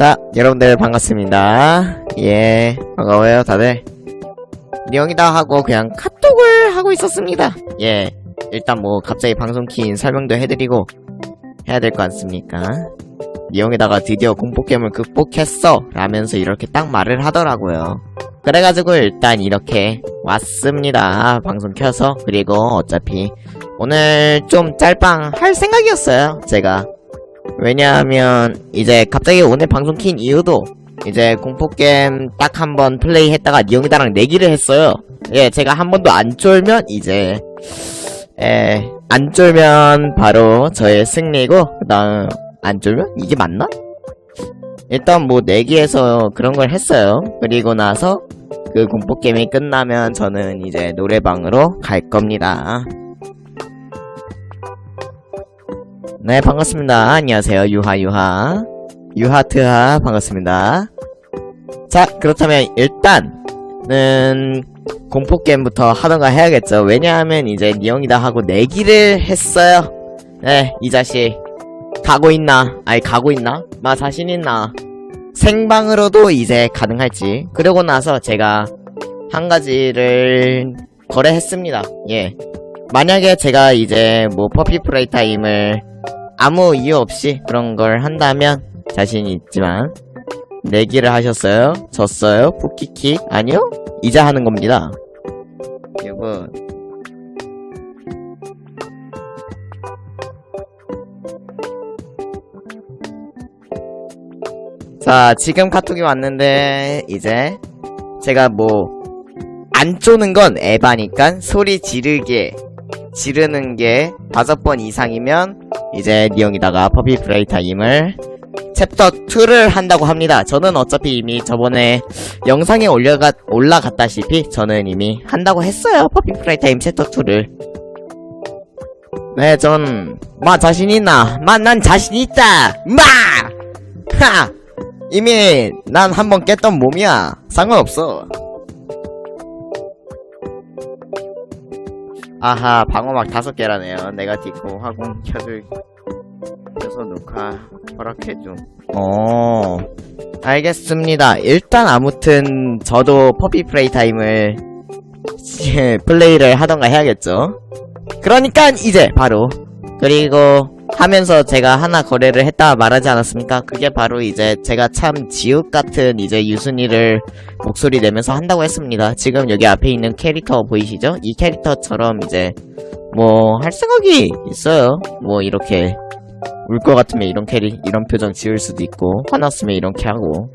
자, 여러분들 반갑습니다. 예, 반가워요, 다들. 명이다 하고 그냥 카톡을 하고 있었습니다. 예, 일단 뭐 갑자기 방송 킨 설명도 해드리고 해야 될 거 않습니까? 미용에다가 드디어 공포게임을 극복했어! 라면서 이렇게 딱 말을 하더라고요. 그래가지고 일단 이렇게 왔습니다. 방송 켜서. 그리고 어차피 오늘 좀 짤방 할 생각이었어요. 제가. 왜냐하면 이제 갑자기 오늘 방송 킨 이유도 이제 공포게임 딱 한 번 플레이 했다가 니용이다랑 내기를 했어요. 예, 제가 한 번도 안 쫄면 이제 예, 안 쫄면 바로 저의 승리고 그 다음 안 쫄면 이게 맞나? 일단 뭐 내기에서 그런 걸 했어요. 그리고 나서 그 공포게임이 끝나면 저는 이제 노래방으로 갈 겁니다. 네, 반갑습니다. 안녕하세요. 유하, 유하. 유하트하, 반갑습니다. 자, 그렇다면 일단은 공포게임부터 하던가 해야겠죠. 왜냐하면 이제 니영이다 하고 내기를 했어요. 네, 이 자식. 가고 있나? 아니, 가고 있나? 마 자신 있나? 생방으로도 이제 가능할지. 그러고 나서 제가 한 가지를 거래했습니다. 예. 만약에 제가 이제 뭐 퍼피 프라이 타임을 아무 이유 없이 그런 걸 한다면 자신이 있지만 내기를 하셨어요? 졌어요? 푸키키? 아니요? 이제 하는 겁니다. 여러분 자 지금 카톡이 왔는데 이제 제가 뭐 안 쪼는 건 에바니까 소리 지르게 지르는 게 다섯 번 이상이면 이제 니형이다가 퍼피 프레이 타임을 챕터 2를 한다고 합니다. 저는 어차피 이미 저번에 영상에 올려가, 올라갔다시피 저는 이미 한다고 했어요. 퍼피 프레이 타임 챕터 2를. 네, 전, 마, 자신 있나? 마, 난 자신 있다! 마! 하! 이미 난 한 번 깼던 몸이야. 상관없어. 아하, 방어막 다섯 개라네요. 내가 딛고 화공 켜줄, 켜서 녹화 허락해줌. 어, 알겠습니다. 일단 아무튼 저도 퍼피 플레이 타임을 플레이를 하던가 해야겠죠. 그러니까 이제 바로 그리고 하면서 제가 하나 거래를 했다 말하지 않았습니까? 그게 바로 이제 제가 참 지옥 같은 이제 유순이를 목소리 내면서 한다고 했습니다. 지금 여기 앞에 있는 캐릭터 보이시죠? 이 캐릭터처럼 이제 뭐 할 생각이 있어요. 뭐 이렇게 울 것 같으면 이런 캐리 이런 표정 지을 수도 있고 화났으면 이렇게 하고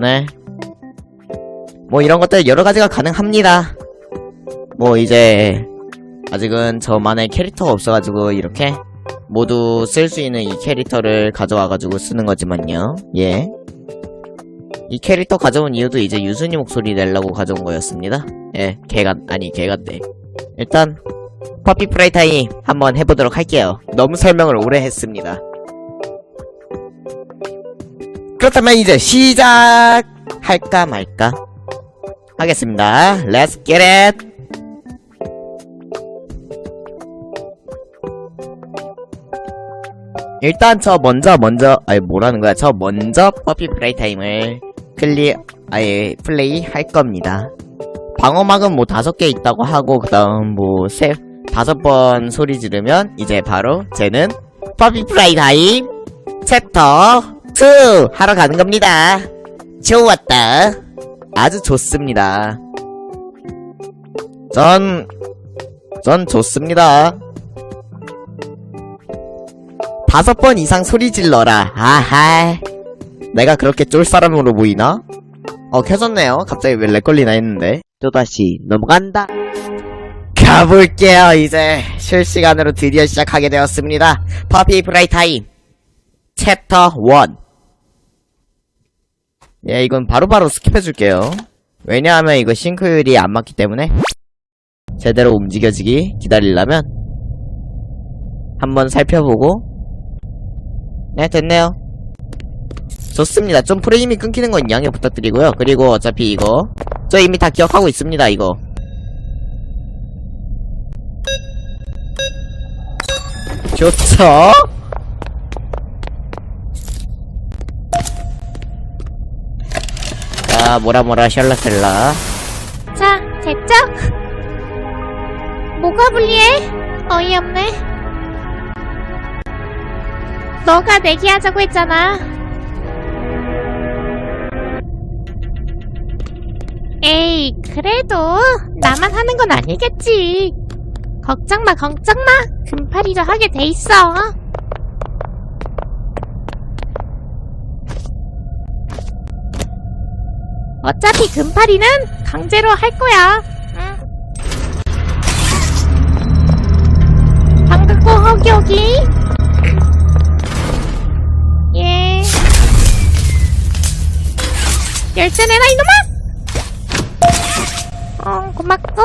네. 뭐 이런 것들 여러 가지가 가능합니다. 뭐 이제 아직은 저만의 캐릭터가 없어가지고 이렇게 모두 쓸 수 있는 이 캐릭터를 가져와가지고 쓰는 거지만요. 예. 이 캐릭터 가져온 이유도 이제 유순이 목소리 내려고 가져온 거였습니다. 예, 개가, 아니, 개같대. 일단, 퍼피 프라이 타임 한번 해보도록 할게요. 너무 설명을 오래 했습니다. 그렇다면 이제 시작 할까 말까? 하겠습니다. Let's get it! 일단 저 먼저 먼저 아니 뭐라는 거야? 저 먼저 퍼피 플레이 타임을 클리 아예 플레이 할 겁니다. 방어막은 뭐 다섯 개 있다고 하고 그 다음 뭐세 다섯 번 소리 지르면 이제 바로 쟤는 퍼피 플레이 타임 챕터 2 하러 가는 겁니다. 좋았다. 아주 좋습니다. 전 전 좋습니다 다섯 번 이상 소리 질러라. 아하. 내가 그렇게 쫄 사람으로 보이나? 어, 켜졌네요. 갑자기 왜 렉걸리나 했는데. 또다시 넘어간다. 가볼게요, 이제. 실시간으로 드디어 시작하게 되었습니다. 퍼피 프라이 타임. 챕터 1. 예, 이건 바로바로 스킵해줄게요. 왜냐하면 이거 싱크율이 안 맞기 때문에. 제대로 움직여지기 기다리려면. 한번 살펴보고 네 됐네요 좋습니다 좀 프레임이 끊기는 건 양해 부탁드리고요 그리고 어차피 이거 저 이미 다 기억하고 있습니다 이거 좋죠 자, 뭐라뭐라 셜라셀라. 자, 됐죠? 뭐가 불리해? 어이없네. 너가 내기하자고 했잖아. 에이, 그래도 나만 하는 건 아니겠지. 걱정 마, 걱정 마. 금팔이도 하게 돼 있어. 어차피 금팔이는 강제로 할 거야. 응. 거 허기허기. 열쇠 내놔 이놈아. 어, 고맙고.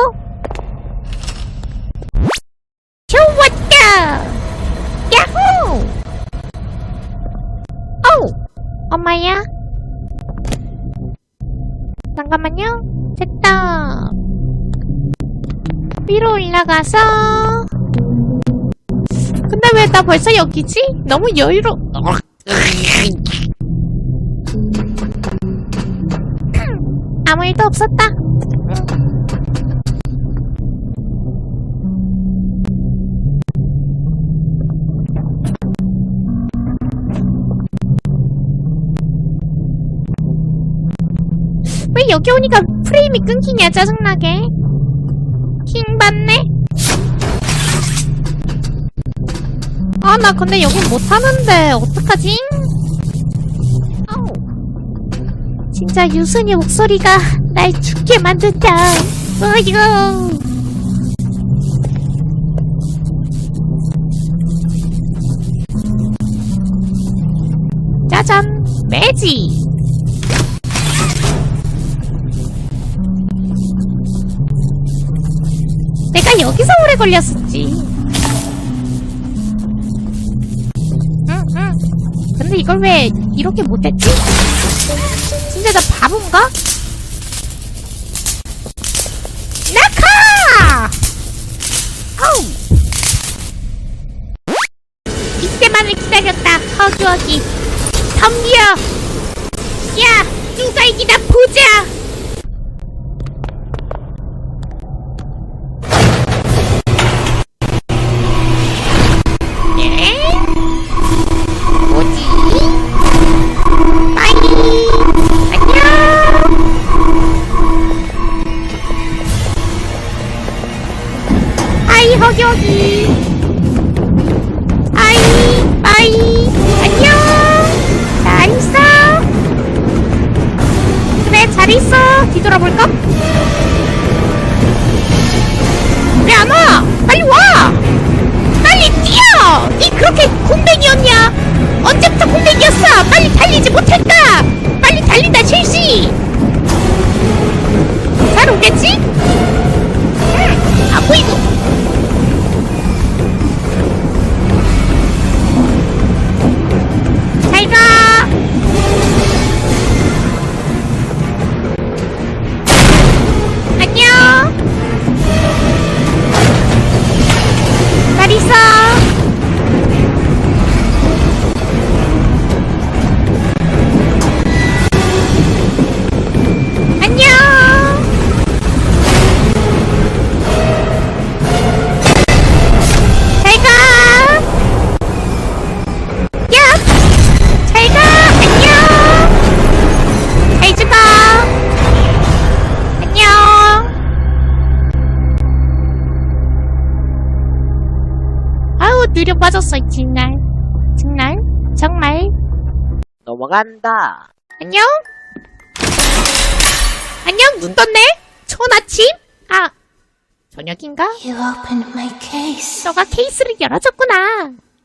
좋았다. 야호. 어우, 엄마야. 잠깐만요. 됐다. 위로 올라가서. 근데 왜 나 벌써 여기지? 너무 여유로. 아무 일도 없었다. 왜 여기 오니까 프레임이 끊기냐 짜증나게 킹 받네 아 나 근데 여긴 못하는데 어떡하지? 진짜 유순이 목소리가 날 죽게 만든다 어이구 짜잔 매지 내가 여기서 오래 걸렸었지. 응, 응. 근데 이걸 왜 이렇게 못했지? 진짜 나 바본가? 낙하! 어우! 이때만을 기다렸다, 허기허기. 덤비어! 야! 누가 이기나 보자! 뒤돌아볼까? 왜 안 와? 빨리 와! 빨리 뛰어! 니 그렇게 곰뱅이였냐? 언제부터 곰뱅이였어? 빨리 달리지 못했다! 빨리 달린다 실시! 잘 오겠지? 느려 빠졌어 정말. 정말? 정말? 넘어간다. 안녕? 안녕 눈 떴네? 좋은 아침? 아 저녁인가? You opened my case. 너가 케이스를 열어줬구나.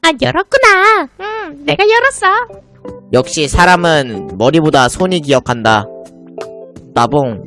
아 열었구나. 응 내가 열었어. 역시 사람은 머리보다 손이 기억한다. 나봉.